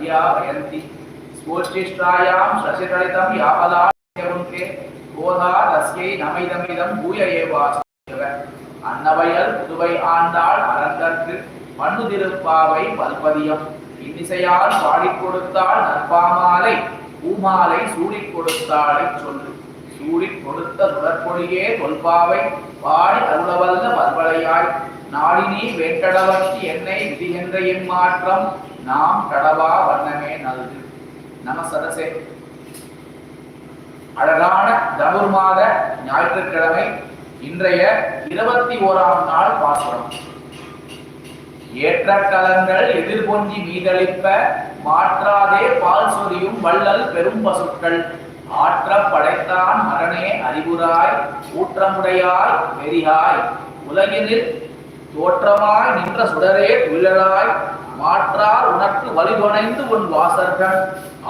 सद्या वयन्ति स्फोर्चिष्टायां शशिरलितं यावदाके போதா தஸ்யை நமைதமிதம் பூய ஏவாசுவ அன்னவயல் புதுவை ஆண்டாள் அரங்கற்கு மண்ணு திருப்பாவை பல்பதியம் இன்னிசையால் பாடிக் கொடுத்தாள் நற்பாமாலை பூமாலை சூடிக் கொடுத்தாளை சொல்லு சூடிக் கொடுத்த சுடற்பொழியே தொல்பாவை பாடி அருளவல்ல பல்வளையாய் நாடினி வேட்டடவர்க்கு என்னை விதிகின்ற எம்மாற்றம் நாம் கடவா வண்ணமே நல்கு நம சதசே. அழகான தனுர்மாத ஞாயிற்றுக்கிழமை இன்றைய இருபத்தி ஓராம் நாள் பாசுரம். ஏற்ற கலங்கள் எதிர்பொஞ்சி மீதளிப்ப மாற்றாதே பால் சொரியும் வள்ளல் பெரும் பசுக்கள். ஆற்ற படைத்தான் மரணே அறிவுராய் ஊற்றமுடையாய் வெறியாய். உலகினில் தோற்றமாய் நின்ற சுடரே துயிலராய் மாற்றார் உனக்கு வலிவனைந்து உன் வாசர்கள்.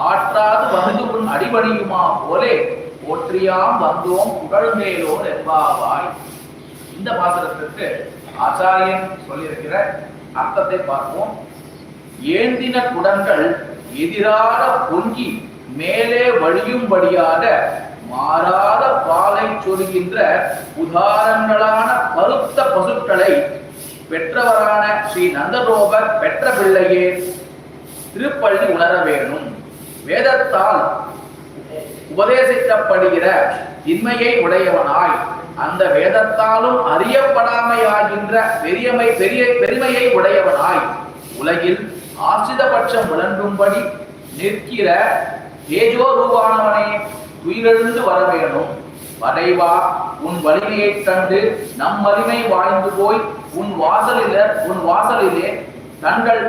ஆற்றாது வந்து உன் அடிபணியுமா போலே? போற்றியாம் வந்தோம் புகழ்ந்தேலோ என்பாவாய். இந்த பாசனத்திற்கு ஆச்சாரியன் சொல்லியிருக்கிற அர்த்தத்தை பார்ப்போம். ஏந்தின குடங்கள் எதிராக பொங்கி மேலே வழியும்படியாக மாறாத பாலை சொருகின்ற உதாரணங்களான பருத்த பசுக்களை பெற்றவரான ஸ்ரீ நந்தரோபர் பெற்ற பிள்ளையே திருப்பள்ளி உணர வேணும் வேதத்தால் உபதேசிக்கப்படுகிற இன்மையை உடையவனாய். அந்த வேதத்தாலும் அறியப்படாமையாகின்ற பெரியமை பெரிய பெருமையை உடையவனாய். உலகில் ஆசிதபட்சம் விளங்கும்படி நிற்கிற தேஜோ ரூபானவனே உயிரெழுந்து வர வேணும் வரைவா உன் வலிமையை கண்டு நம் வலிமை வாழ்ந்து போய் உன் வாசலில உன் வாசலிலே தங்கள்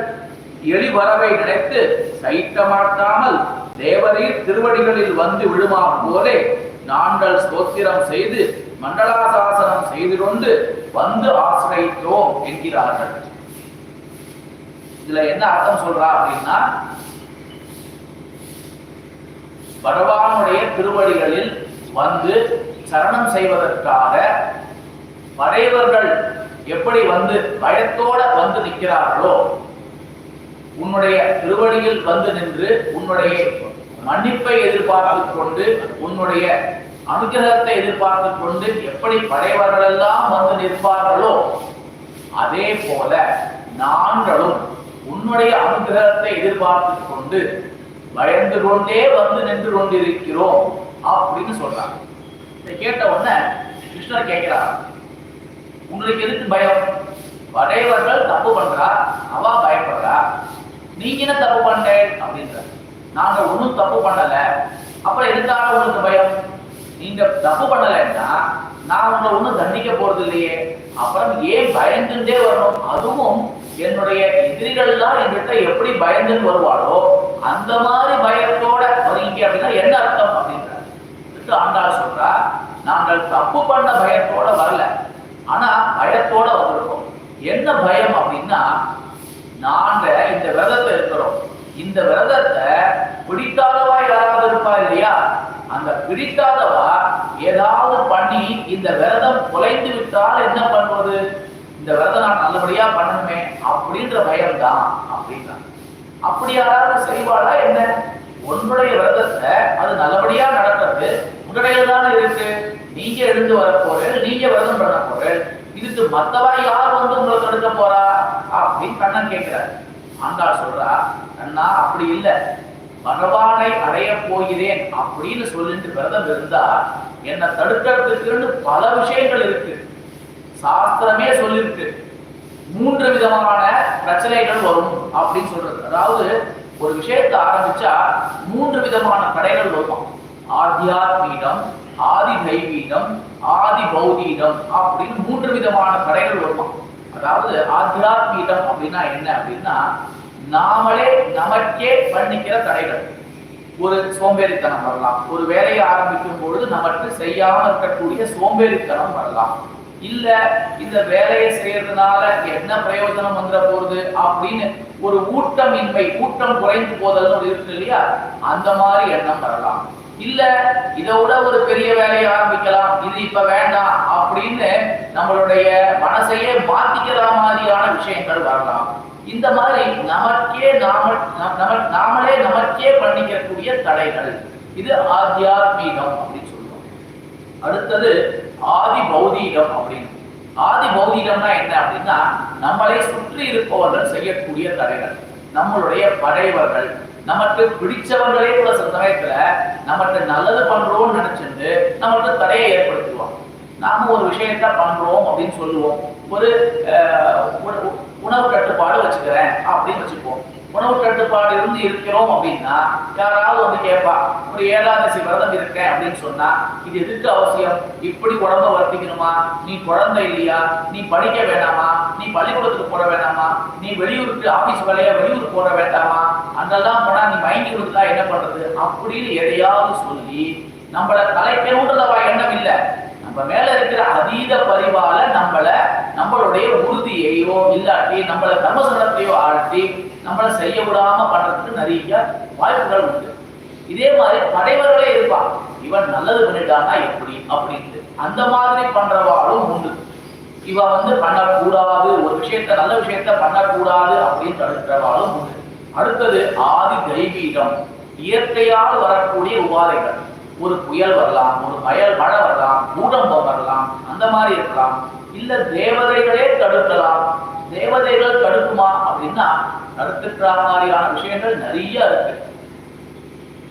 எளிவரவை நினைத்து சைட்டமாட்டாமல் மாட்டாமல் தேவரீர் திருவடிகளில் வந்து விழுமா போலே நாங்கள் ஸ்தோத்திரம் செய்து மண்டலாசாசனம் செய்து கொண்டு வந்து ஆசிரியத்தோம் என்கிறார்கள். இதுல என்ன அர்த்தம் சொல்றா அப்படின்னா பகவானுடைய திருவடிகளில் வந்து சரணம் செய்வதற்காக படையவர்கள் எப்படி வந்து பயத்தோட வந்து நிற்கிறார்களோ உன்னுடைய திருவடியில் வந்து நின்று உன்னுடைய மன்னிப்பை எதிர்பார்த்து கொண்டு உன்னுடைய அனுகிரகத்தை எதிர்பார்த்து கொண்டு எப்படி படையவர்கள் எல்லாம் வந்து நிற்பார்களோ அதே போல நாங்களும் உன்னுடைய அனுகிரகத்தை எதிர்பார்த்து கொண்டு பயந்து கொண்டே வந்து நின்று கொண்டிருக்கிறோம். அப்படின்னு சொல்றாங்க. இதை கேட்ட உடனே கிருஷ்ணர் கேட்கிறார் உங்களுக்கு எதுக்கு பயம்? படையவர்கள் தப்பு பண்றா? அவ பயப்படுறா? நீங்க என்ன தப்பு பண்ணேன்? அப்படின்ற நாங்க ஒன்றும் தப்பு பண்ணல. அப்புறம் எதுக்காக உங்களுக்கு பயம்? நீங்க தப்பு பண்ணலைன்னா நான் உங்களை ஒன்றும் தண்டிக்க போறது இல்லையே அப்புறம் ஏன் பயந்துட்டே வரணும்? அதுவும் என்னுடைய எதிரிகள் தான் என்கிட்ட எப்படி பயந்துன்னு வருவாளோ அந்த மாதிரி பயத்தோட வரீங்க அப்படின்னா என்ன அர்த்தம்? அப்படின்ற எடுத்து ஆண்டாள் சொல்றா நாங்கள் தப்பு பண்ண பயத்தோட வரல. ஆனா பயத்தோட வந்திருக்கோம். என்ன பயம் அப்படின்னா நாங்க இந்த விரதத்தை இருக்கிறோம். இந்த விரதத்தை பிடிக்காதவா யாராவது இருப்பா இல்லையா? அந்த பிடிக்காதவா ஏதாவது பண்ணி இந்த விரதம் குலைந்து விட்டால் என்ன பண்ணுவது? இந்த விரதம் நான் நல்லபடியா பண்ணணுமே அப்படின்ற பயம் தான் அப்படின்னா. அப்படி யாராவது செய்வாளா என்ன? உன்னுடைய விரதத்தை அது நல்லபடியா நடக்கிறது. உன்னுடைய தானே இருக்கு? நீங்க எழுந்து வர போறேன் நீங்க விரதம் பண்ண போறேன். இதுக்கு மத்தவா யார் வந்து உங்களை தடுக்க போறா? அப்படின்னு கண்ணன் கேட்கிறார். ஆண்டாள் சொல்றா கண்ணா அப்படி இல்ல. பகவானை அடைய போகிறேன் அப்படின்னு சொல்லிட்டு விரதம் இருந்தா என்னை தடுக்கிறதுக்குன்னு பல விஷயங்கள் இருக்கு. சாஸ்திரமே சொல்லிருக்கு. மூன்று விதமான பிரச்சனைகள் வரும் அப்படின்னு சொல்றது. அதாவது ஒரு விஷயத்தை ஆரம்பிச்சா மூன்று விதமான தடைகள் வரும் ஆத்தியாத்மீகம் ஆதி தெய்வீகம் ஆதி பௌதீகம் அப்படின்னு மூன்று விதமான தடைகள் வரும் அதாவது ஆத்தியாத்மீகம் அப்படின்னா என்ன அப்படின்னா நாமளே நமக்கே பண்ணிக்கிற தடைகள். ஒரு சோம்பேறித்தனம் வரலாம். ஒரு வேலையை ஆரம்பிக்கும் பொழுது நமக்கு செய்யாமல் இருக்கக்கூடிய சோம்பேறித்தனம் வரலாம். இல்ல இந்த வேலையை செய்யறதுனால என்ன பிரயோஜனம் வந்துட போகுது அப்படின்னு ஒரு ஊட்டமின்மை ஊட்டம் குறைந்து போதல்னு இருக்கு இல்லையா? அந்த மாதிரி எண்ணம் வரலாம். இல்ல இதை விட ஒரு பெரிய வேலையை ஆரம்பிக்கலாம் இது இப்ப வேண்டாம் அப்படின்னு நம்மளுடைய மனசையே மாத்திக்கிற மாதிரியான விஷயங்கள் வரலாம். இந்த மாதிரி நமக்கே நாம நாமளே நமக்கே பண்ணிக்கக்கூடிய தடைகள். இது ஆத்தியாத்மீகம் அப்படின்னு சொல்லுவோம். அடுத்தது ஆதி பௌதீகம் அப்படின்னு. ஆதி பௌதீகம்னா என்ன அப்படின்னா நம்மளை சுற்றி இருப்பவர்கள் செய்யக்கூடிய தடைகள் நம்மளுடைய படைவர்கள் நமக்கு பிடிச்சவர்களே கூட சில சமயத்துல நமக்கு நல்லது பண்றோம்னு நினைச்சிட்டு நமக்கு தடையை ஏற்படுத்துவாங்க. நாம ஒரு விஷயத்த பண்றோம் அப்படின்னு சொல்லுவோம். ஒரு அஹ், உணவு கட்டுப்பாடு வச்சுக்கிறேன் அப்படின்னு வச்சுப்போம். உணவு கட்டுப்பாடு இருந்து இருக்கிறோம் அப்படின்னா யாராவது வந்து கேட்பா ஒரு ஏகாதசி விரதம் இருக்கேன் அப்படின்னு சொன்னா இது எதுக்கு அவசியம்? இப்படி உடம்ப வர்த்திக்கணுமா நீ குழந்தை இல்லையா? நீ படிக்க வேண்டாமா? நீ பள்ளிக்கூடத்துக்கு போட வேண்டாமா? நீ வெளியூருக்கு ஆபீஸ் வேலையா? வெளியூருக்கு போட வேண்டாமா? அங்கெல்லாம் போனா நீ மயங்கி கொடுத்தா என்ன பண்றது? அப்படின்னு எதையாவது சொல்லி நம்மள கலைக்கணுன்றதவா எண்ணம் இல்லை. நம்ம மேல இருக்கிற அதீத பரிவால நம்மள நம்மளுடைய உறுதியையோ இல்லாட்டி நம்மள தர்மசனத்தையோ ஆழ்த்தி நம்மளை செய்ய விடாம பண்றதுக்கு நிறைய வாய்ப்புகள் உண்டு. இதே மாதிரி படைவர்களே இருப்பான் இவன் நல்லது பண்ணிட்டானா எப்படி அப்படின்ட்டு. அந்த மாதிரி பண்றவாளும் உண்டு. இவ வந்து பண்ணக்கூடாது ஒரு விஷயத்த நல்ல விஷயத்த பண்ணக்கூடாது அப்படின்னு தடுக்கிறவாளும் உண்டு. அடுத்தது ஆதி தெய்வீகம். இயற்கையால் வரக்கூடிய உபாதைகள். ஒரு புயல் வரலாம் ஒரு வயல் மழை வரலாம் பூகம்பம் வரலாம் அந்த மாதிரி இருக்கலாம். இல்ல தேவதைகளே தடுக்கலாம். தேவதைகள் தடுக்குமா அப்படின்னா நடத்துக்கிற மாதிரியான விஷயங்கள் நிறைய இருக்கு.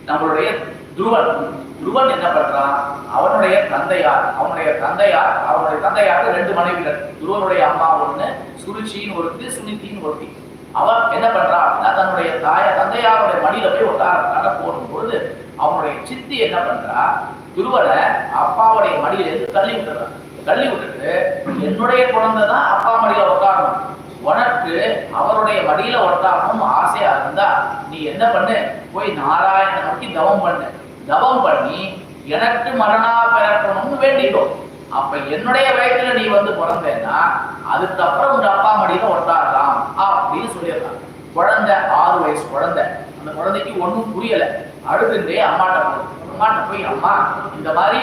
நம்மளுடைய துருவன் துருவன் என்ன பண்றான்? அவனுடைய தந்தையார் அவனுடைய தந்தையார் அவனுடைய தந்தையாருக்கு ரெண்டு மனைவிகள். துருவனுடைய அம்மா ஒண்ணு சுருச்சின்னு ஒருத்தி சுனித்தின்னு ஒருத்தி. அவன் என்ன பண்றான் அப்படின்னா தன்னுடைய தாய தந்தையாருடைய மடியில போய் உட்கார போடும் பொழுது அவனுடைய சித்தி என்ன பண்றா? துருவனை அப்பாவுடைய மடியில இருந்து தள்ளி விட்டுறான். தள்ளி விட்டுட்டு என்னுடைய குழந்தை தான் அப்பா மடியில உட்காரணும். உனக்கு அவருடைய மடியில உட்காரணும் ஆசையா இருந்தா நீ என்ன பண்ணு? போய் நாராயண நோக்கி தவம் பண்ணு. தவம் பண்ணி எனக்கு மரணா பிறக்கணும்னு வேண்டிக்கோ. அப்ப என்னுடைய வயசுல நீ வந்து பிறந்தேன்னா அதுக்கப்புறம் உங்க அப்பா மடியில உட்காரலாம் அப்படின்னு சொல்லிடலாம். குழந்தை ஆறு வயசு குழந்தை. அந்த குழந்தைக்கு ஒண்ணும் புரியல. அழுதுண்டே அம்மாட்ட அம்மாட்ட போய் அம்மா இந்த மாதிரி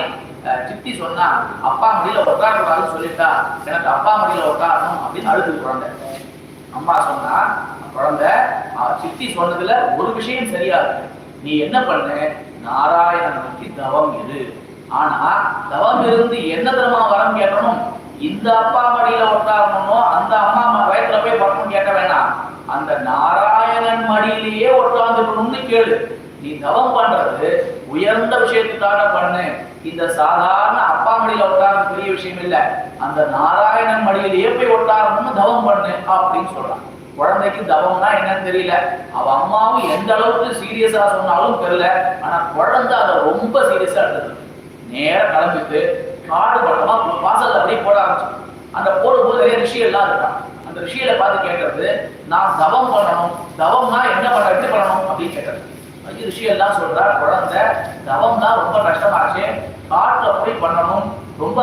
சித்தி சொன்னா அப்பா மடியில உட்காரக்கூடாதுன்னு சொல்லிட்டா எனக்கு அப்பா மடியில உட்காரணும் அப்படின்னு அழுது குழந்தை. அம்மா சொன்னா குழந்தை சித்தி சொன்னதுல ஒரு விஷயம் சரியா இருக்கு நீ என்ன பண்ணு? நாராயணன் நோக்கி தவம் இரு. ஆனா தவம் இருந்து என்ன தர்மா வரம் கேட்கணும்? இந்த அப்பா மடியில உட்காரணுமோ அந்த அம்மா அம்மா வயத்துல போய் வரணும் கேட்க வேணாம். அந்த நாராயணன் மடியிலேயே உட்கார்ந்துக்கணும்னு கேளு. நீ தவம் பண்றது உயர்ந்த விஷயத்துக்காக பண்ணு. இந்த சாதாரண அப்பா மடியில உட்கார்ந்து பெரிய விஷயம் இல்ல. அந்த நாராயணன் மடியிலேயே போய் உட்காரணும்னு தவம் பண்ணு அப்படின்னு சொல்றான். குழந்தைக்கு தவம்னா என்னன்னு தெரியல. அவ அம்மாவும் எந்த அளவுக்கு சீரியஸா சொன்னாலும் தெரியல. ஆனா குழந்தை அதை ரொம்ப சீரியஸா எடுத்தது. நேரம் கிளம்பிட்டு காடு பட்டமா வாசல் அப்படியே போட ஆரம்பிச்சு அந்த போடும்போது நிறைய ரிஷியெல்லாம் இருக்கான் அந்த ரிஷியில பார்த்து கேட்கறது நான் தவம் பண்ணணும். தவம்னா என்ன பண்ண எப்படி பண்ணணும் அப்படின்னு கேட்கறது. அது ரிஷியெல்லாம் சொல்றா குழந்தை. தவம்னா ரொம்ப கஷ்டமாச்சு. காட்டுல போய் பண்ணணும். ரொம்ப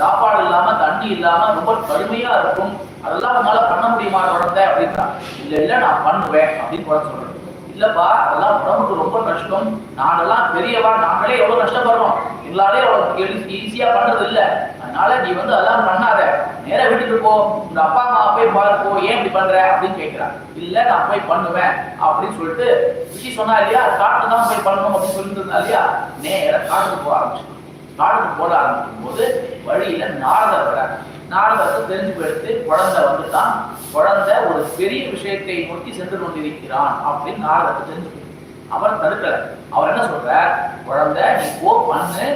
சாப்பாடு இல்லாம தண்ணி இல்லாம ரொம்ப கடுமையா இருக்கும். அதெல்லாம் உன்னால பண்ண முடியுமா குழந்தை? அப்படின்றா இல்ல இல்ல நான் பண்ணுவேன் அப்படின்னு குழந்தை சொல்றேன் இல்லப்பா அதெல்லாம் உடம்புக்கு ரொம்ப கஷ்டம். நாங்கெல்லாம் பெரியவா நாங்களே எவ்வளவு கஷ்டப்படுறோம். எங்களாலே அவ்வளவு ஈஸியா பண்றது இல்ல அதனால நீ வந்து அதெல்லாம் பண்ணாத. நேர வீட்டுக்கு போ. உங்க அப்பா அம்மா போய் பாருப்போ ஏன் இப்படி பண்ற? அப்படின்னு கேட்கிறான் இல்ல நான் போய் பண்ணுவேன். அப்படின்னு சொல்லிட்டு ரிஷி சொன்னா இல்லையா? காட்டு தான் போய் பண்ணணும் அப்படின்னு சொல்லிட்டு இருந்தா இல்லையா? நேர காட்டுக்கு போக ஆரம்பிச்சு காட்டுக்கு போட ஆரம்பிக்கும் போது வழியில நாரதர் வர நாரதருக்கு தெரிஞ்சு போயிடுத்து குழந்தை வந்துட்டான். குழந்தை ஒரு பெரிய விஷயத்தை நோக்கி சென்று கொண்டிருக்கிறான் அப்படின்னு நாரதருக்கு தெரிஞ்சு அவர் தடுக்கல. அவர் என்ன சொல்ற குழந்தை நீ போ பண்ணு.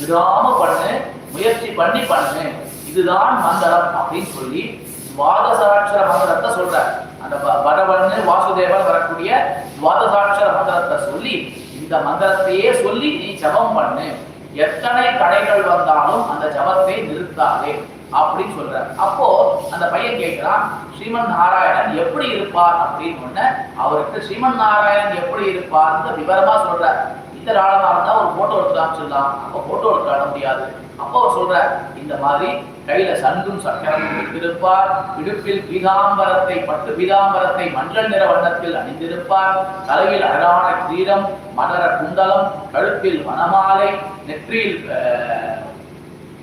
விடாம பண்ணு. முயற்சி பண்ணி பண்ணு இதுதான் மந்திரம் அப்படின்னு சொல்லி துவாதசாட்சர மந்திரத்தை சொல்றார். அந்த ப- பரவன்னு வாசுதேவன் வரக்கூடிய துவாதசாட்சர மந்திரத்தை சொல்லி இந்த மந்திரத்தையே சொல்லி நீ ஜபம் பண்ணு. எத்தனை தடைகள் வந்தாலும் அந்த ஜபத்தை நிறுத்தாதே அப்படின்னு சொல்றார். அப்போ அந்த பையன் கேட்கிறான் ஸ்ரீமன் நாராயணன் எப்படி இருப்பார்? அப்படின்னு ஒண்ணு அவருக்கு ஸ்ரீமன் நாராயணன் எப்படி இருப்பார்னு விவரமா சொல்றார். இந்த ஆழமா இருந்தா ஒரு போட்டோ எடுத்து சொல்லலாம் அப்ப போட்டோ எடுத்து முடியாது. அப்போ அவர் சொல்ற இந்த மாதிரி கையில சங்கும் சக்கரமும் வைத்திருப்பார் இடுப்பில் பீதாம்பரத்தை பட்டு பீதாம்பரத்தை மஞ்சள் நிற வண்ணத்தில் அணிந்திருப்பார் தலையில் அழகான கிரீடம் மலர குண்டலம் கழுத்தில் மணமாலை நெற்றியில்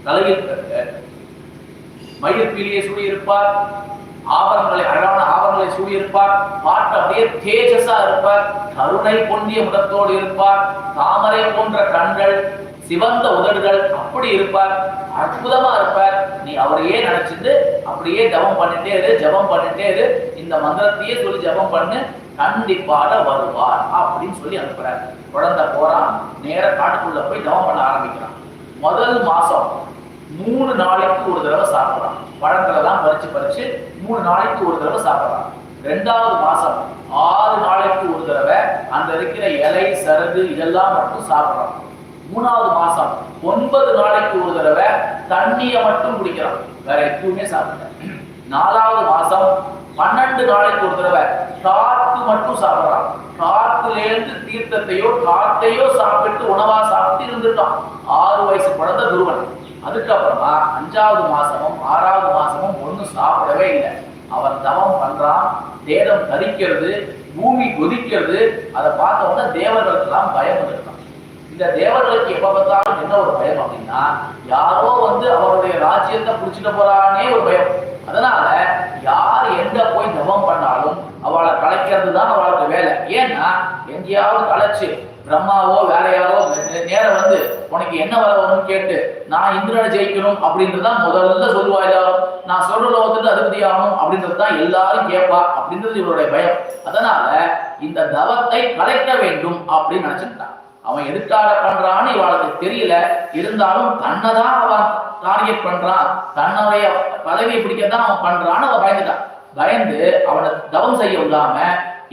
தலையில் அஹ், சுடியிருப்பார் ஆபரணங்களை அழகான ஆபரணங்களை சூழியிருப்பார் பார்க்க அப்படியே தேஜஸா இருப்பார். கருணை பொன்னிய முகத்தோடு இருப்பார். தாமரை போன்ற கண்கள் சிவந்த உதடுகள் அப்படி இருப்பார். அற்புதமா இருப்பார். நீ அவரையே நினைச்சிட்டு அப்படியே ஜபம் பண்ணிட்டே இரு ஜபம் பண்ணிட்டே இரு. இந்த மந்திரத்தையே சொல்லி ஜபம் பண்ணு. கண்டிப்பாக வருவார் அப்படின்னு சொல்லி அனுப்புறாரு. குழந்தை போறான். நேர காட்டுக்குள்ள போய் ஜபம் பண்ண ஆரம்பிக்கிறான். முதல் மாசம் மூணு நாளைக்கு ஒரு தடவை சாப்பிடுறான். பழங்களை எல்லாம் பறிச்சு பறிச்சு மூணு நாளைக்கு ஒரு தடவை சாப்பிடலாம். ரெண்டாவது மாசம் ஆறு நாளைக்கு ஒரு தடவை அந்த இருக்கிற இலை சருகு இதெல்லாம் மட்டும் சாப்பிடுறான் மூணாவது மாசம் ஒன்பது நாளைக்கு ஒரு தடவை தண்ணியை மட்டும் குடிக்கிறான் வேற எதுவுமே சாப்பிடல. நாலாவது மாசம் பன்னெண்டு நாளைக்கு ஒரு தடவை காத்து மட்டும் சாப்பிடுறான் காத்துலேருந்து தீர்த்தத்தையோ காத்தையோ சாப்பிட்டு உணவா சாப்பிட்டு இருந்துட்டான். ஆறு வயசு குழந்தை துருவன். அதுக்கப்புறமா அஞ்சாவது மாசமும் ஆறாவது மாசமும் ஒன்றும் சாப்பிடவே இல்லை. அவன் தவம் பண்றான் தேதம் தரிக்கிறது பூமி கொதிக்கிறது அதை பார்த்த உடனே தேவர்களுக்கெல்லாம் பயம் வந்துருக்கான் இந்த தேவர்களுக்கு எப்ப பார்த்தாலும் என்ன ஒரு பயம் அப்படின்னா யாரோ வந்து அவருடைய ராஜ்யத்தை பிடிச்சிட்டு போறானே ஒரு பயம். அதனால யார் எங்க போய் தவம் பண்ணாலும் அவளை கலைக்கிறது தான் அவளுக்கு வேலை. ஏன்னா எங்கேயாவது கலைச்சு பிரம்மாவோ வேற யாரோ நேரம் வந்து உனக்கு என்ன வர வரும்னு கேட்டு நான் இந்திரனை ஜெயிக்கணும் அப்படின்றதுதான் முதல்ல சொல்லுவா எல்லாரும் நான் சொல்ற வந்துட்டு அதிபதி ஆகணும் அப்படின்றது தான் எல்லாரும் கேட்பா அப்படின்றது இவருடைய பயம். அதனால இந்த தவத்தை கலைக்க வேண்டும் அப்படின்னு நினைச்சுட்டான் அவன் எதுக்காக பண்றான்னு இவளுக்கு தெரியல. இருந்தாலும் தன்னை தான் அவன் டார்கெட் பண்றான். தன்னுடைய பதவியை பிடிக்கத்தான் அவன் பண்றான்னு அவன் பயந்துட்டான். பயந்து அவனை தவம் செய்ய விடாம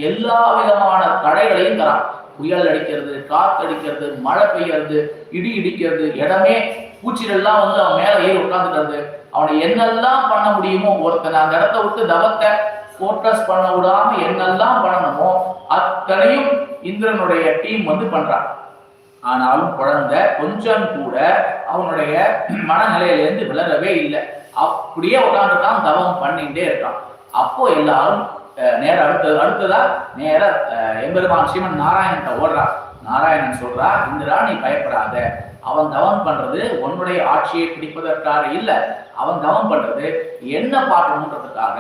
எல்லா விதமான தடைகளையும் தரான். புயல் அடிக்கிறது காத்து அடிக்கிறது மழை பெய்யறது இடி இடிக்கிறது இடமே பூச்சிகள்லாம் வந்து அவன் மேல ஏறி உட்காந்துக்கிறது அவனை என்னெல்லாம் பண்ண முடியுமோ ஒருத்தன் அந்த இடத்த விட்டு தவத்தை ஃபோக்கஸ் பண்ண விடாம என்னெல்லாம் பண்ணணுமோ அத்தனையும் இந்திரனுடைய டீம் வந்து பண்றான். ஆனாலும் குழந்தை கொஞ்சம் கூட அவனுடைய மனநிலையிலேருந்து விலகவே இல்லை. அப்படியே உட்காந்துட்டான் தவம் பண்ணிட்டே இருக்கான். அப்போ எல்லாரும் நேர அடுத்தது அடுத்ததா நேர எம்பெருமான் ஸ்ரீமன் நாராயணன் ஓடுறா. நாராயணன் சொல்றா இந்திரா நீ பயப்படாத. அவன் தவம் பண்றது உன்னுடைய ஆட்சியை பிடிப்பதற்காக இல்ல. அவன் தவம் பண்றது என்ன பார்க்கணுன்றதுக்காக.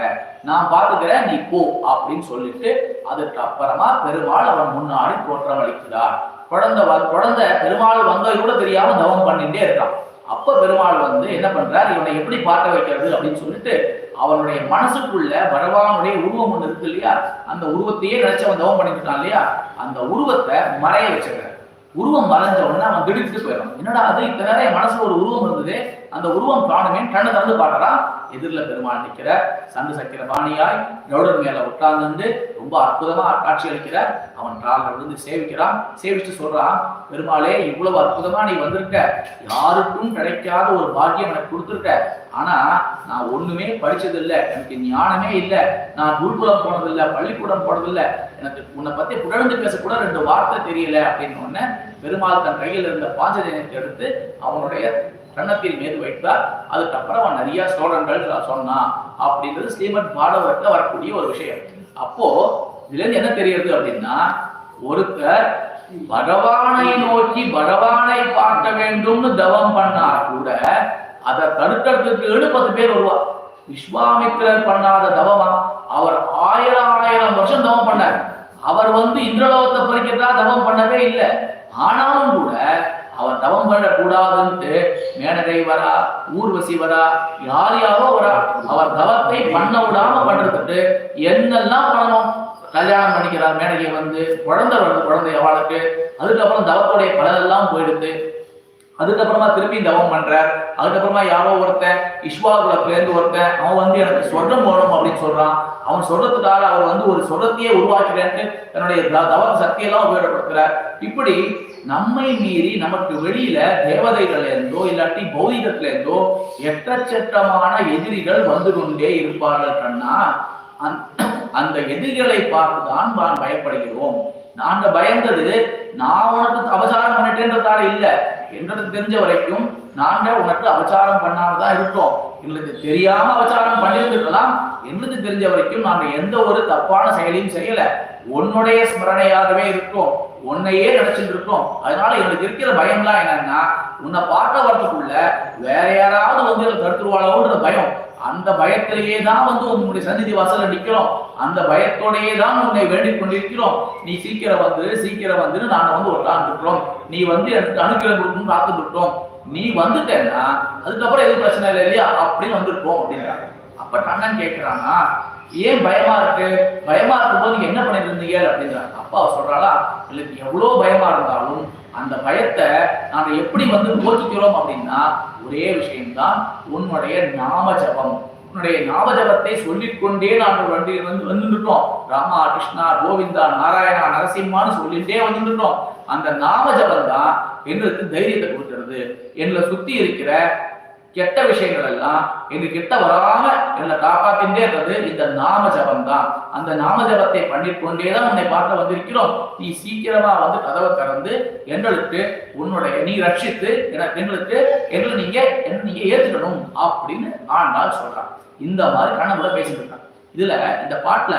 நான் பார்த்துக்கிறேன் நீ போ அப்படின்னு சொல்லிட்டு அதுக்கு அப்புறமா பெருமாள் அவன் முன்னாடி தோற்றம் அளிக்கிறார் குழந்தை குழந்தை பெருமாள் வந்தது கூட தெரியாம தவம் பண்ணிட்டே இருக்கான். அப்ப பெருமாள் வந்து என்ன பண்றார் இவனை எப்படி பார்க்க வைக்கிறது அப்படின்னு சொல்லிட்டு அவனுடைய மனசுக்குள்ள பகவானுடைய உருவம் ஒண்ணு இருக்கு இல்லையா? அந்த உருவத்தையே நினைச்சவன் தவம் பண்ணிக்கிட்டான் இல்லையா? அந்த உருவத்தை மறைய வச்சிருக்காரு. உருவம் மறைஞ்ச உடனே அவன் திடுக்கிட்டு போயிடும் என்னடா அது? இத்தனை மனசுல ஒரு உருவம் இருந்தது. அந்த உருவம் காணுமே கண்ணு திறந்து பாக்குறான் எதிரில் பெருமாள் நிற்கிற சண்டு சக்கர பாணியாய் நோடர் மேல உட்கார்ந்து ரொம்ப அற்புதமா காட்சி அளிக்கிறார் அவன் காலில் விழுந்து சேவிக்கிறான். சேவிச்சுட்டு சொல்றான் பெருமாளே இவ்வளவு அற்புதமா நீ வந்திருக்க. யாருக்கும் கிடைக்காத ஒரு பாக்கியம் எனக்கு கொடுத்துருக்க. ஆனா நான் ஒண்ணுமே படிச்சது இல்லை எனக்கு ஞானமே இல்லை. நான் குருகுலம் போனதில்ல பள்ளிக்கூடம் போனதில்ல. எனக்கு உன்னை பத்தி புகழ்ந்து பேச கூட ரெண்டு வார்த்தை தெரியல. அப்படின்னு ஒன்னு பெருமாள் தன் கையில் இருந்த பாஞ்சதேனத்தை எடுத்து அவனுடைய கன்னத்தில் மேல் வைத்தார். அதுக்கப்புறம் அவன் நிறைய சோழன்கள் சொன்னான் அப்படின்றது ஸ்ரீமத் பாகவதத்துல வரக்கூடிய ஒரு விஷயம். அப்போ இதுல என்ன தெரியுது அப்படின்னா ஒருத்தர் பகவானை நோக்கி பகவானை பார்க்க வேண்டும்னு தவம் பண்ணா கூட அதை தடுக்கிறதுக்கு பத்து பேர் வருவா விஸ்வாமித்திரர் பண்ணாத தவமா? அவர் ஆயிரம் ஆயிரம் வருஷம் தவம் பண்ணார். அவர் வந்து இந்திரலோகத்தை பறிக்கிறதா தவம் பண்ணவே இல்லை. ஆனாலும் கூட அவர் தவம் பண்ணக்கூடாதுன்ட்டு மேனகை வரா ஊர்வசி வரா யார் யாரோ வரா அவர் தவத்தை பண்ண விடாம பண்றதுக்கு என்னெல்லாம் பண்ணணும்? கல்யாணம் பண்ணிக்கிறார் மேனகை வந்து குழந்தை வருது குழந்தை அவளுக்கு. அதுக்கப்புறம் தவத்துடைய பலதெல்லாம் போயிடுது. அதுக்கப்புறமா திருப்பி தவம் பண்ற அதுக்கப்புறமா யாரோ ஒருத்தன் இஸ்வாகுலத்துல இருந்து ஒருத்தன் அவன் வந்து எனக்கு சொர்க்கம் போகணும். அவன் சொல்றான். அவன் சொல்றதுக்காக அவர் வந்து ஒரு சொர்க்கத்தையே உருவாக்குறேன்னு தன்னுடைய த- சக்தியெல்லாம் உபயோகப்படுத்துறார். இப்படி நம்மை மீறி நமக்கு வெளியில தேவதைகள் இருந்தோ இல்லாட்டி பௌதிகத்துல இருந்தோ எக்கச்சக்கமான எதிரிகள் வந்து கொண்டே இருப்பார்கள் கண்ணா. அந்த- அந்த எதிரிகளை பார்த்துதான் நான் பயப்படுகிறோம். நாங்க பயந்தது நான் உனக்கு அபசாரம் பண்ணிட்டேன்றதால இல்ல. என்னது தெரிஞ்ச வரைக்கும் நாங்க உனக்கு அபசாரம் பண்ணாம தான் இருக்கோம். எங்களுக்கு தெரியாம அபசாரம் பண்ணியிருந்திருக்கலாம் எங்களுக்கு தெரிஞ்ச வரைக்கும் நாங்க எந்த ஒரு தப்பான செயலையும் செய்யல. உன்னுடைய ஸ்மரணையாகவே இருக்கும். உன்னையே நினைச்சிட்டு இருக்கோம் அதனால எங்களுக்கு இருக்கிற பயம்லாம் என்னன்னா உன்னை பார்க்க வரதுக்குள்ள வேற யாராவது வந்து கருத்துருவாளோன்ற பயம். அந்த பயத்திலேயே தான் வந்து உன்னுடைய சந்நிதி வாசல நிக்கிறோம். அந்த பயத்தோடையே தான் உன்னை வேண்டிக் கொண்டிருக்கிறோம். நீ சீக்கிரம் வந்து சீக்கிரம் வந்து நாங்க வந்து உட்கார்ந்துருக்கிறோம் நீ வந்து எனக்கு அனுக்கிரம் கொடுக்கணும் காத்துக்கிட்டோம். நீ வந்துட்டேன்னா அதுக்கப்புறம் எதுவும் பிரச்சனை இல்லை இல்லையா? அப்படின்னு வந்துருக்கோம் அப்படின்றாங்க. அப்ப கண்ணன் கேட்கிறானா ஏன் பயமா இருக்கு? பயமா இருக்கும்போது நீங்க என்ன பண்ணிட்டு இருந்தீங்க அப்படின்றாங்க. அப்பா அவ சொல்றாளா எனக்கு எவ்வளவு பயமா இருந்தாலும் அந்த பயத்தை நாங்க எப்படி வந்து போதிக்கிறோம் அப்படின்னா ஒரே விஷயம்தான் உன்னுடைய நாம ஜபம் உன்னுடைய நாம ஜபத்தை சொல்லிக் கொண்டே நாங்கள் வண்டியில் வந்து வந்துட்டோம் ராமா கிருஷ்ணா கோவிந்தா நாராயணா நரசிம்மான்னு சொல்லிட்டே வந்துட்டோம் அந்த நாம ஜபம் தான் எங்களுக்கு தைரியத்தை கொடுக்கிறது. எங்களை சுத்தி இருக்கிற கெட்ட விஷயங்கள் எல்லாம் எங்க கிட்ட வராம என்னை காப்பாத்தின்றே இருக்கிறது இந்த நாம ஜபம் தான் அந்த நாம ஜபத்தை பண்ணிக் கொண்டே தான் உன்னை பார்க்க வந்திருக்கிறோம். நீ சீக்கிரமா வந்து கதவை திறந்து எங்களுக்கு உன்னுடைய நீ ரட்சித்து எனக்கு எங்களுக்கு எங்களை நீங்க என்ன நீங்க ஏத்துக்கணும் அப்படின்னு ஆண்டாள் சொல்றான். இந்த மாதிரி கண்ணபுர பேசிட்டு இருக்கான். இதுல இந்த பாட்டுல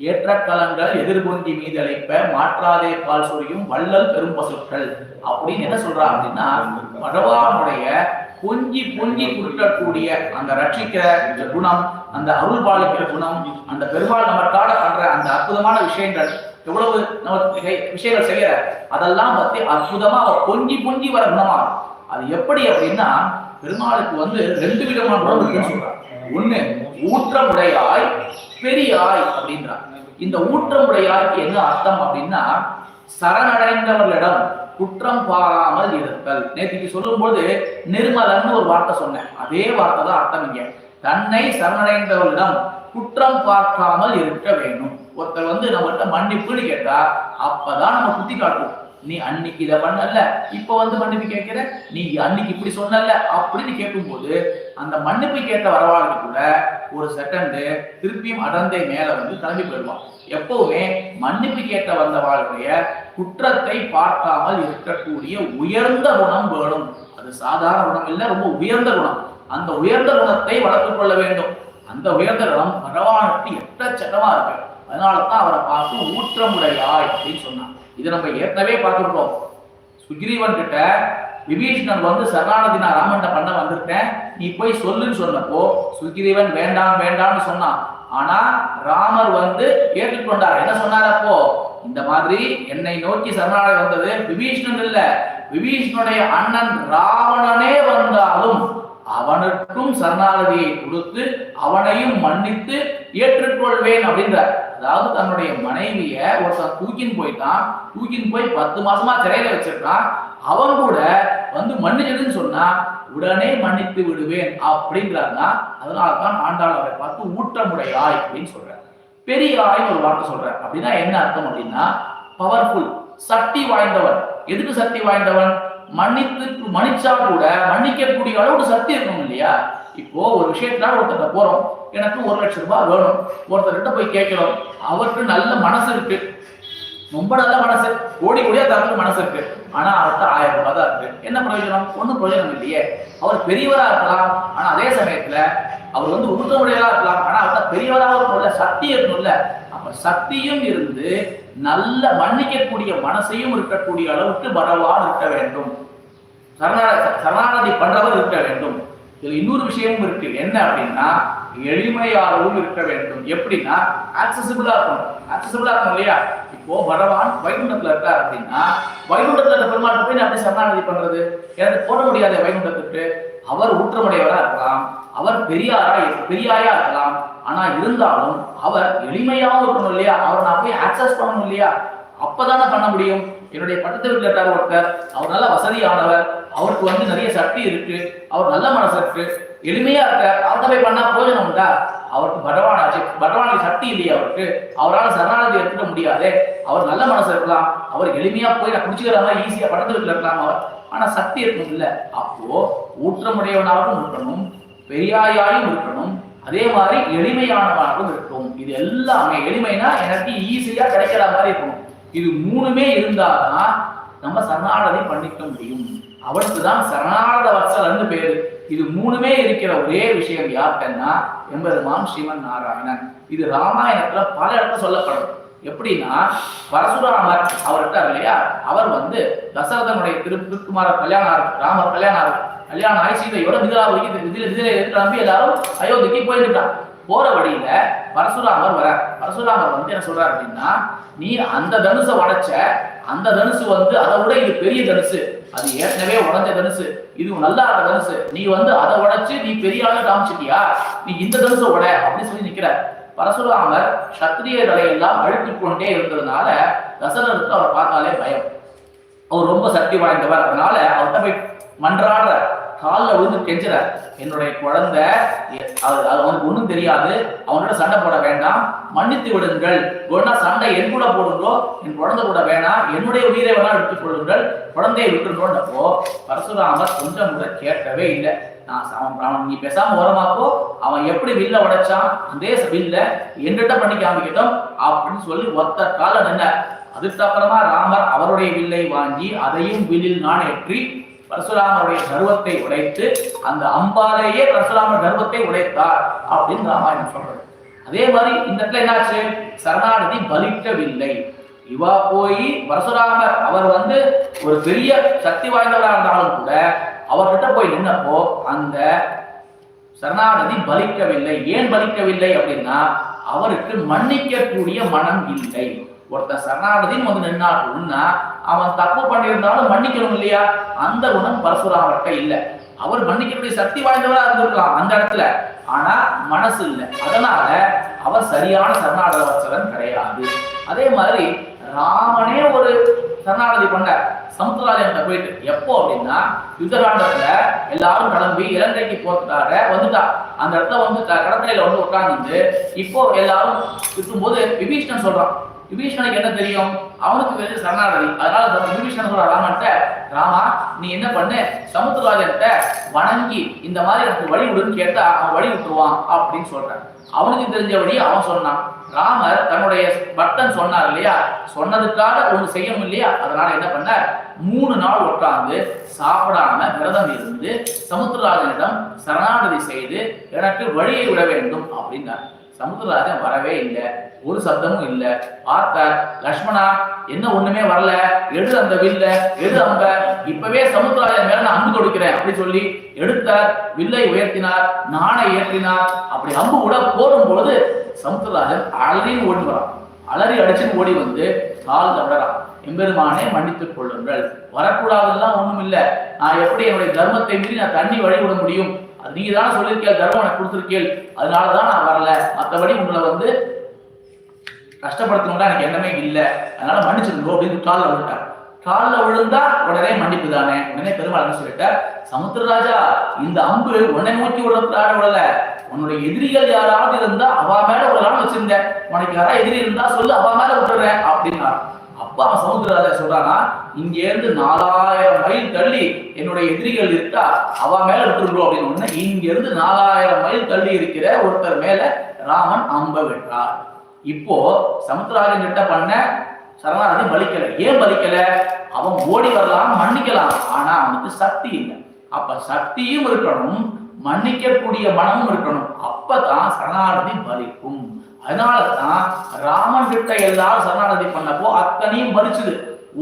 ஏற்றக்கலங்கள் எதிர்கொண்டி மீது அழைப்ப மாற்றாதே பால் சொரியும் வள்ளல் பெரும் பசுக்கள் அப்படின்னு என்ன சொல்றா அப்படின்னா பகவானுடைய பொங்கி பொங்கி கொடுக்கக்கூடிய அந்த ரட்சிக்கிற இந்த குணம் அந்த அருள் பாலிக்கிற குணம் அந்த பெருமாள் நமக்காக பண்ற அந்த அற்புதமான விஷயங்கள் எவ்வளவு நம்ம விஷயங்கள் செய்யற அதெல்லாம் பத்தி அற்புதமா அவர் பொங்கி பொங்கி வர குணமா அது எப்படி அப்படின்னா பெருமாளுக்கு வந்து ரெண்டு விதமான குணம் இருக்குன்னு சொல்றாங்க. ஒண்ணு ஊற்றமுடையாய் பெரியாய் அப்படின்றார் இந்த ஊற்றமுடையாய்க்கு என்ன அர்த்தம் அப்படின்னா சரணடைந்தவர்களிடம் குற்றம் பாராமல் இருத்தல். நேற்றுக்கு சொல்லும்போது நிர்மலன்னு ஒரு வார்த்தை சொன்னேன். அதே வார்த்தை தான் அர்த்தம் இங்க. தன்னை சரணடைந்தவர்களிடம் குற்றம் பார்க்காமல் இருக்க வேண்டும். ஒருத்தர் வந்து நம்மகிட்ட மன்னிப்புன்னு கேட்டா அப்பதான் நம்ம குத்தி காட்டுவோம். நீ அன்னைக்கு இதை பண்ணல இப்ப வந்து மன்னிப்பு கேட்கிற? நீ அன்னைக்கு இப்படி சொன்னல அப்படின்னு கேட்கும்போது அந்த மன்னிப்பு கேட்ட வரவாளுக்கு கூட ஒரு செகண்ட் திருப்பியும் அடர்ந்தை மேல வந்து கிளம்பி போயிடுவான். எப்பவுமே மன்னிப்பு கேட்ட வந்தவாளுடைய குற்றத்தை பார்க்காமல் இருக்கக்கூடிய உயர்ந்த குணம் வேணும். அது சாதாரண குணம் இல்ல ரொம்ப உயர்ந்த குணம். அந்த உயர்ந்த குணத்தை வளர்த்துக் கொள்ள வேண்டும். அந்த உயர்ந்த குணம் பகவானுக்கு எட்டச்சட்டமா இருக்கு. அதனால தான் அவரை பார்த்து ஊற்றமுடையாய் அப்படின்னு சொன்னான். இதை நம்ம ஏற்கனவே பார்த்துருக்கோம். சுக்ரீவன் கிட்ட விபீஷணன் வந்து சரணாகதி நான் ராமன்ட்ட பண்ண வந்திருக்கேன். நீ போய் சொல்லுன்னு சொன்னப்போ சுக்ரீவன் வேண்டாம் வேண்டாம்னு சொன்னான். ஆனா ராமர் வந்து ஏற்றுக்கொண்டார் என்ன சொன்னார் அப்போ? இந்த மாதிரி என்னை நோக்கி சரணாலயம் வந்தது விபீஷ்ணன் இல்ல. விபீஷ்ணனுடைய அண்ணன் ராவணனே வந்தாலும் அவனுக்கும் சரணாலதியை கொடுத்து அவனையும் மன்னித்து ஏற்றுக்கொள்வேன் அப்படின்றார். அதாவது தன்னுடைய மனைவிய ஒருத்தன் தூக்கின்னு போயிட்டான் தூக்கின்னு போய் பத்து மாசமா சிறையில வச்சிருக்கான். அவன் கூட வந்து மன்னிச்சிடுன்னு சொன்னா உடனே மன்னித்து விடுவேன் அப்படிங்கிறாருன்னா அதனால தான் ஆண்டாள் அவரை பார்த்து ஊற்றமுடையாய் அப்படின்னு சொல்கிறேன் பெரிய ஆய்னு ஒரு வார்த்தை சொல்றார். அப்படின்னா என்ன அர்த்தம் அப்படின்னா பவர்ஃபுல் சக்தி வாய்ந்தவன். எதுக்கு சக்தி வாய்ந்தவன்? மன்னித்து மன்னிச்சா கூட மன்னிக்கக்கூடிய அளவுக்கு சக்தி இருக்கணும் இல்லையா? இப்போ ஒரு விஷயத்தினால ஒருத்தர்கிட்ட போறோம் எனக்கு ஒரு லட்சம் ரூபாய் வேணும் ஒருத்தர்கிட்ட போய் கேட்கிறோம் அவருக்கு நல்ல மனசு இருக்கு. ரொம்ப நல்ல மனசு ஓடி கூடிய தரத்துக்கு மனசு இருக்கு. ஆனா அவர்கிட்ட ஆயிரம் ரூபாய் தான் இருக்கு. என்ன பிரயோஜனம்? ஒன்றும் பிரயோஜனம் இல்லையே. அவர் பெரியவரா இருக்கலாம் ஆனா அதே சமயத்துல அவர் வந்து உருத்தமுடையவரா இருக்கலாம். ஆனா அவர்கிட்ட பெரியவராக இருக்கணும்ல சக்தி இருக்கணும்ல. அப்ப சக்தியும் இருந்து நல்ல மன்னிக்கக்கூடிய மனசையும் இருக்கக்கூடிய அளவுக்கு பகவான் இருக்க வேண்டும். சரணா- சரணாகதி பண்றவர் இருக்க வேண்டும். இதுல இன்னொரு விஷயமும் இருக்கு. என்ன அப்படின்னா எளிமையாகவும் இருக்க வேண்டும். எப்படின்னா ஆக்சசிபிளா இருக்கணும். ஆக்சசிபிளா இருக்கணும் இல்லையா? இப்போ பகவான் வைகுண்டத்துல இருக்கார் அப்படின்னா வைகுண்டத்துல இருக்க பெருமாள் போய் அப்படி எப்படி சரணாகதி பண்றது? எனக்கு போட முடியாத வைகுண்டத்துக்கு. அவர் ஊற்றமுடையவரா இருக்கலாம். அவர் பெரியாரா பெரியாயா இருக்கலாம். ஆனா இருந்தாலும் அவர் எளிமையாகவும் இருக்கணும் இல்லையா? அவரை நான் போய் ஆக்சஸ் பண்ணணும் இல்லையா? அப்பதானே பண்ண முடியும். என்னுடைய பட்டத்தில் வீட்டுல ஒருத்தர் அவர் நல்ல வசதியானவர் அவருக்கு வந்து நிறைய சக்தி இருக்கு அவர் நல்ல மனசு இருக்கு எளிமையா இருக்கார் அவர்கிட்ட போய் பண்ணா போஜனம் உண்டா? அவருக்கு பகவான் ஆச்சு பகவானுக்கு சக்தி இல்லையா அவருக்கு? அவரால் சரணாகதி எடுத்துக்க முடியாது. அவர் நல்ல மனசு இருக்கலாம் அவர் எளிமையா போய் நான் குடிச்சுக்கிற மாதிரி ஈஸியா பக்கத்து இருக்கலாம் அவர். ஆனா சக்தி இருக்கணும் இல்லை அப்போ ஊற்றமுடையவனாகவும் இருக்கணும் பெரியாயாயும் இருக்கணும் அதே மாதிரி எளிமையானவனாகவும் இருக்கும். இது எல்லாமே எளிமைனா எனக்கு ஈஸியா கிடைக்கிற மாதிரி இருக்கணும் இது மூணுமே இருந்தாதான் நம்ம சரணாகதி பண்ணிக்க முடியும். அவளுக்கு தான் சரணாகத வத்சலன்னு பேரு. இது மூணுமே இருக்கிற ஒரே விஷயம் யார்கிட்டன்னா எம்பெருமான் ஸ்ரீமன் நாராயணன் இது ராமாயணத்துல பல இடத்துல சொல்லப்படும். எப்படின்னா பரசுராமர் அவர் இருக்கார் இல்லையா? அவர் வந்து தசரதனுடைய திரு திருக்குமார கல்யாணம் ராமர் கல்யாணம் கல்யாணம் ஆகி சீதையோட மிதிலாபுரிக்கு இதில் இதில் கிளம்பி எல்லாரும் அயோத்திக்கு போயிருக்கான் போற வழியில பரசுராமர் வர பரசுராமர் வந்து என்ன சொல்றாரு அப்படின்னா நீ அந்த தனுசை உடைச்ச அந்த தனுசு வந்து அதை விட இது பெரிய தனுசு. அது ஏற்கனவே உடஞ்ச தனுசு. இது நல்லா இருக்க தனுசு. நீ வந்து அதை உடைச்சு நீ பெரிய ஆளு காமிச்சிட்டியா? நீ இந்த தனுசை உட அப்படின்னு சொல்லி நிக்கிற பரசுராமர் சத்திரியர்களை எல்லாம் அழுத்திக் கொண்டே இருந்ததுனால தசரருக்கு அவர் பார்த்தாலே பயம். அவர் ரொம்ப சக்தி வாய்ந்தவர். அதனால அவர்கிட்ட போய் மன்றாடுற காலில் விழுந்து கெஞ்சுறார் என்னுடைய குழந்தை அது அது அவனுக்கு ஒன்றும் தெரியாது அவனோட சண்டை போட வேண்டாம் மன்னித்து விடுங்கள். ஒன்னா சண்டை என் கூட போடுங்களோ என் குழந்தை கூட வேணாம் என்னுடைய உயிரை வேணா எடுத்துக் கொள்ளுங்கள் குழந்தையை விட்டுருங்கோன்றப்போ பரசுராமர் கொஞ்சம் கூட கேட்கவே இல்லை. நான் அவன் அவன் நீ பேசாம ஓரமாக்கோ அவன் எப்படி வில்ல உடைச்சான் அதே வில்ல என்னட்ட பண்ணி காமிக்கட்டும் அப்படின்னு சொல்லி ஒத்த கால நின்ன. அதுக்கப்புறமா ராமர் அவருடைய வில்லை வாங்கி அதையும் வில்லில் நான் ஏற்றி பரசுராமருடைய கர்வத்தை உடைத்து அந்த அம்பாலேயே பரசுராமர் கர்வத்தை உடைத்தார் அப்படின்னு ராமாயணம் சொல்றது. அதே மாதிரி இந்த இடத்துல என்னாச்சு? சரணாகதி பலிக்கவில்லை. இவா போய் பரசுராமர் அவர் வந்து ஒரு பெரிய சக்தி வாய்ந்தவராக இருந்தாலும் கூட அவர்கிட்ட போய் நின்னப்போ அந்த சரணாகதி பலிக்கவில்லை. ஏன் பலிக்கவில்லை அப்படின்னா அவருக்கு மன்னிக்கக்கூடிய மனம் இல்லை. ஒருத்தர் சரணாகதின்னு வந்து நின்னா அவன் தப்பு பண்ணியிருந்தாலும் மன்னிக்கணும் இல்லையா? அந்த குணம் பரசுராமர்கிட்ட இல்லை. அவர் மன்னிக்கக்கூடிய சக்தி வாய்ந்தவரா இருந்திருக்கலாம் அந்த இடத்துல. ஆனா மனசு இல்லை. அதனால அவர் சரியான சரணாகவச்சரன் கிடையாது. அதே மாதிரி ராமனே ஒரு சரணாகதி பண்ணார். சமுத்திரராஜன் போயிட்டு எப்போ அப்படின்னா யுத்தராண்டத்துல எல்லாரும் கிளம்பி இலங்கைக்கு போறதுக்காக வந்துட்டா அந்த இடத்துல வந்து க- கடற்கரையில வந்து உட்கார்ந்து இப்போ எல்லாரும் இருக்கும்போது விபீஷ்ணன் சொல்றான் விபீஷணனுக்கு என்ன தெரியும். அவனுக்கு தெரிஞ்ச சரணாகதி. அதனால நம்ம சொல்ற ராமன்ட்ட ராமா நீ என்ன பண்ணு? சமுத்திரராஜன்ட்ட வணங்கி இந்த மாதிரி எனக்கு வழி விடுன்னு கேட்டா அவன் வழி விட்டுருவான் அப்படின்னு சொல்றான். அவனுக்கு தெரிஞ்ச வழி அவன் சொன்னான். ராமர் தன்னுடைய பக்தன் சொன்னார் இல்லையா? சொன்னதுக்காக ஒன்று செய்யணும் இல்லையா? அதனால என்ன பண்ணார்? மூணு நாள் உட்கார்ந்து சாப்பிடாம விரதம் இருந்து சமுத்திரராஜனிடம் சரணாகதி செய்து எனக்கு வழியை விட வேண்டும் அப்படின்னார். சமுத்திரராஜன் வரவே இல்லை. ஒரு சப்தமும் இல்ல. பார்த்தார் லக்ஷ்மணா என்ன ஒண்ணுமே வரல. எடு அந்த வில்ல எடு அம்ப. இப்பவே சமுத்திரராஜன் மேல நான் அம்பு கொடுக்கிறேன் அப்படி சொல்லி எடுத்தார் வில்லை உயர்த்தினார் நாணை ஏற்றினார். அப்படி அம்பு கூட போடும் பொழுது சமுத்திரராஜன் அலறின்னு ஓடி வரான். அலறி அடிச்சுன்னு ஓடி வந்து கால் தவறான் எம்பெருமானே மன்னித்துக் கொள்ளுங்கள். வரக்கூடாதெல்லாம் ஒண்ணும் இல்ல நான் எப்படி என்னுடைய தர்மத்தை மீறி நான் தண்ணி வழி விட முடியும்? நீங்க தானே சொல்லியிருக்கேள் தர்மம் எனக்கு கொடுத்துருக்கீள். அதனாலதான் நான் வரல. மற்றபடி உங்களை வந்து கஷ்டப்படுத்தணும்னா எனக்கு எண்ணமே இல்லை. அதனால மன்னிச்சிருந்தோம் அப்படின்னு காலில் விழுட்டார் காலில் விழுந்தா உடனே மன்னிப்பு தானே உடனே பெருமாள் சொல்லிட்டார்? சமுத்திரராஜா இந்த அம்பு உன்னை நோக்கி விடுறதுக்காக விடல. உன்னுடைய எதிரிகள் யாராவது இருந்தா அவ மேல விடலாம்னு வச்சிருந்தேன் உனக்கு யாராவது எதிரி இருந்தா சொல்லு அவ மேல விட்டுறேன் அப்படின்னா அப்பா அவன் சமுத்திரராஜா சொல்றானா இங்க இருந்து நாலாயிரம் மைல் தள்ளி என்னுடைய எதிரிகள் இருக்கா? அவ மேல விட்டுருக்கோம் அப்படின்னு ஒண்ணு இங்க இருந்து நாலாயிரம் மைல் தள்ளி இருக்கிற ஒருத்தர் மேல ராமன் அம்ப விட்டார் இப்போ சமுத்திரராஜன் கிட்ட பண்ண சரணாரதி பலிக்கல. ஏன் பலிக்கல? அவன் ஓடி வரலாம் மன்னிக்கலாம். ஆனா அவனுக்கு சக்தி இல்லை. அப்ப சக்தியும் இருக்கணும் மன்னிக்கக்கூடிய மனமும் இருக்கணும். அப்பதான் சரணாரதி பலிக்கும். அதனாலதான் ராமன் கிட்ட எல்லாரும் சரணாகதி பண்ணப்போ அத்தனையும் பலிச்சுது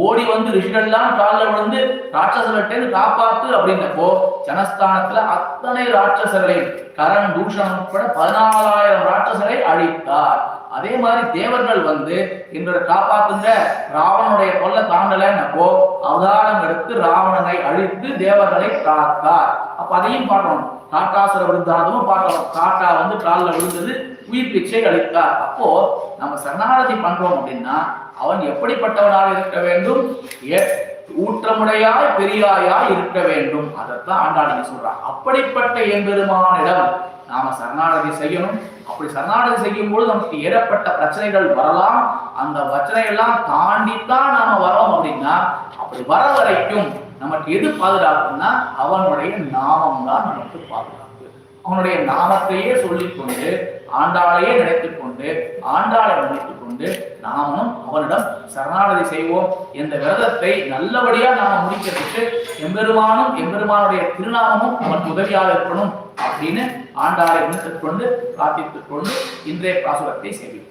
ஓடி வந்து ரிஷிகள்லாம் காலில் விழுந்து ராட்சசர்கிட்ட காப்பாத்து அப்படின்னப்போ ஜனஸ்தானத்துல அத்தனை ராட்சசர்களை கரண் தூஷணம் உட்பட பதினாலாயிரம் ராட்சசரை அழித்தார். அதே மாதிரி தேவர்கள் வந்து எங்களை காப்பாத்துங்க ராவணனுடைய கொல்ல தாண்டலன்னப்போ அவதாரம் எடுத்து ராவணனை அழித்து தேவர்களை காத்தார் அப்ப அதையும் பார்க்கணும். காட்டாசுர விருத்தாந்தமும் பார்க்கணும். காட்டா வந்து காலில் விழுந்தது உயிர் பிச்சை அளித்தார் அப்போ நம்ம சரணாகதி பண்றோம் அப்படின்னா அவன் எப்படிப்பட்டவனாக இருக்க வேண்டும்? ஊற்றமுடையாய் பெரியாயாய் இருக்க வேண்டும். அதைத்தான் ஆண்டாளிங்க சொல்றான் அப்படிப்பட்ட எம்பெருமானிடம் நாம சரணாகதி செய்யணும். அப்படி சரணாகதி செய்யும் பொழுது நமக்கு ஏற்பட்ட பிரச்சனைகள் வரலாம். அந்த பிரச்சனையெல்லாம் தாண்டித்தான் நாம வரோம் அப்படின்னா அப்படி வர வரைக்கும் நமக்கு எது பாதுகாப்புன்னா அவனுடைய நாமம் தான் நமக்கு பாதுகாக்கும் அவனுடைய நாமத்தையே சொல்லிக்கொண்டு ஆண்டாளையே நினைத்துக் கொண்டு ஆண்டாளை நினைத்துக் கொண்டு நாமும் அவனிடம் சரணாகதி செய்வோம் இந்த விரதத்தை நல்லபடியா நாம முடிக்கிறதுக்கு எம்பெருமானும் எம்பெருமானுடைய திருநாமமும் அவன் உதவியாக இருக்கணும் அப்படின்னு ஆண்டாளை நினைத்துக் கொண்டு பிரார்த்தித்துக் கொண்டு இன்றைய பாசுரத்தை சேவிப்போம்.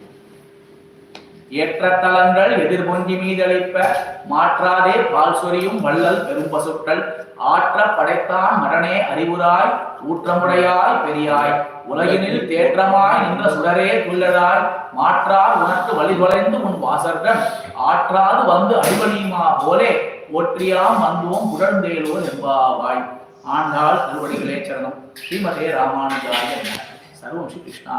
ஏற்ற தலங்கள் எதிர்பொங்கி மீதளிப்ப மாற்றாதே பால் சொரியும் வள்ளல் பெரும் பசுக்கள் ஆற்ற படைத்தான் மரணே அறிவுராய் ஊற்றமுடையாய் பெரியாய். உலகினில் தேற்றமாய் நின்ற சுடரே துள்ளதாய் மாற்றால் உனக்கு வழிதொலைந்து உன் வாசர்கள் ஆற்றாது வந்து அடிபணியுமா போலே ஒற்றியாம் வந்தோம் உடன்தேலோர் எம்பாவாய் ஆண்டாள் திருவடிகளே சரணம். ஸ்ரீமதே ராமானுஜாய சர்வம் ஸ்ரீ கிருஷ்ணா